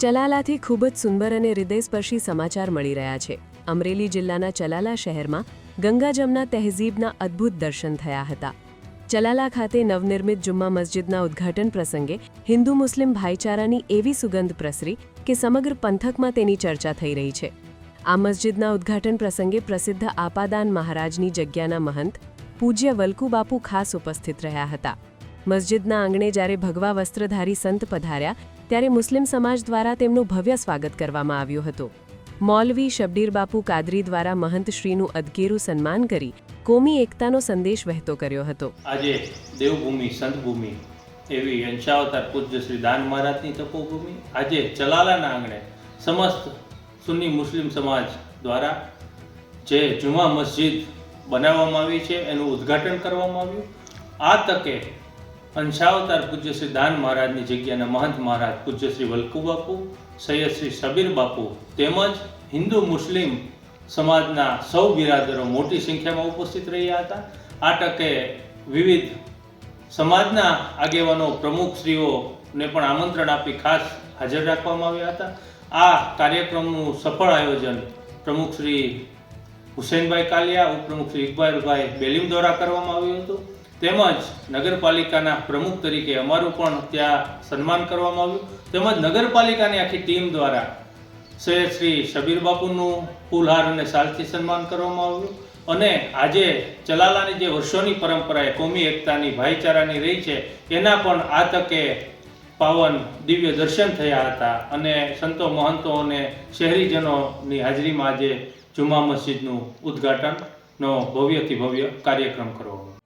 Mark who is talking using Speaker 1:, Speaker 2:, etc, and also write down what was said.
Speaker 1: ચલાલાથી ખૂબ જ સુંદર અને હૃદયસ્પર્શી સમાચાર મળી રહ્યા છે. અમરેલી જિલ્લાના ચલાલા શહેરમાં ગંગા જમના તહેઝીબના અદ્ભુત દર્શન થયા હતા. ચલાલા ખાતે નવનિર્મિત જુમ્મા મસ્જિદના ઉદ્ઘાટન પ્રસંગે હિન્દુ મુસ્લિમ ભાઈચારાની એવી સુગંધ પ્રસરી કે સમગ્ર પંથકમાં તેની ચર્ચા થઈ રહી છે. આ મસ્જિદના ઉદ્ઘાટન પ્રસંગે પ્રસિદ્ધ આપાદાન મહારાજની જગ્યાના મહંત પૂજ્ય વલ્કુબાપુ ખાસ ઉપસ્થિત રહ્યા હતા. મસ્જિદના આંગણે જ્યારે ભગવા વસ્ત્રધારી સંત પધાર્યા, ત્યારે મુસ્લિમ સમાજ દ્વારા તેમનું ભવ્ય સ્વાગત કરવામાં આવ્યું હતું. મૌલવી શબીર બાપુ કાદરી દ્વારા મહંતશ્રીનું અદગેરું સન્માન કરી કોમી એકતાનો સંદેશ વહેતો કર્યો હતો.
Speaker 2: આજે દેવભૂમિ, સંતભૂમિ એવી અંશાવતાર પૂજ્ય શ્રી દાન મહારાજની તપોભૂમિ, આજે ચલાલાના આંગણે સમસ્ત સુન્ની મુસ્લિમ સમાજ દ્વારા જે જુમા મસ્જિદ બનાવવામાં આવી છે, એનું ઉદ્ઘાટન કરવામાં આવ્યું. આ તકે અંશાવતાર પૂજ્ય શ્રી દાન મહારાજની જગ્યાના મહંત મહારાજ પૂજ્ય શ્રી વલ્કુ બાપુ સૈયદ શ્રી શબીર બાપુ તેમજ હિન્દુ મુસ્લિમ સમાજના સૌ બિરાદરો મોટી સંખ્યામાં ઉપસ્થિત રહ્યા હતા. આ તકે વિવિધ સમાજના આગેવાનો પ્રમુખશ્રીઓને પણ આમંત્રણ આપી ખાસ હાજર રાખવામાં આવ્યા હતા. આ કાર્યક્રમનું સફળ આયોજન પ્રમુખ શ્રી હુસેનભાઈ કાલિયા, ઉપપ્રમુખ શ્રી ઇકબાલભાઈ બેલીમ દ્વારા કરવામાં આવ્યું હતું. તેમજ નગરપાલિકાના પ્રમુખ તરીકે અમારું પણ ત્યાં સન્માન કરવામાં આવ્યું. તેમજ નગરપાલિકાની આખી ટીમ દ્વારા સૈયદ શ્રી શબીર બાપુનું ફૂલહાર અને સાલથી સન્માન કરવામાં આવ્યું. અને આજે ચલાલાની જે વર્ષોની પરંપરા એ કોમી એકતાની ભાઈચારાની રહી છે, એના પણ આ તકે પાવન દિવ્ય દર્શન થયા હતા. અને સંતો મહંતો અને શહેરીજનોની હાજરીમાં આજે જુમા મસ્જિદનું ઉદ્ઘાટનનો ભવ્યથી ભવ્ય કાર્યક્રમ કરવામાં આવ્યો.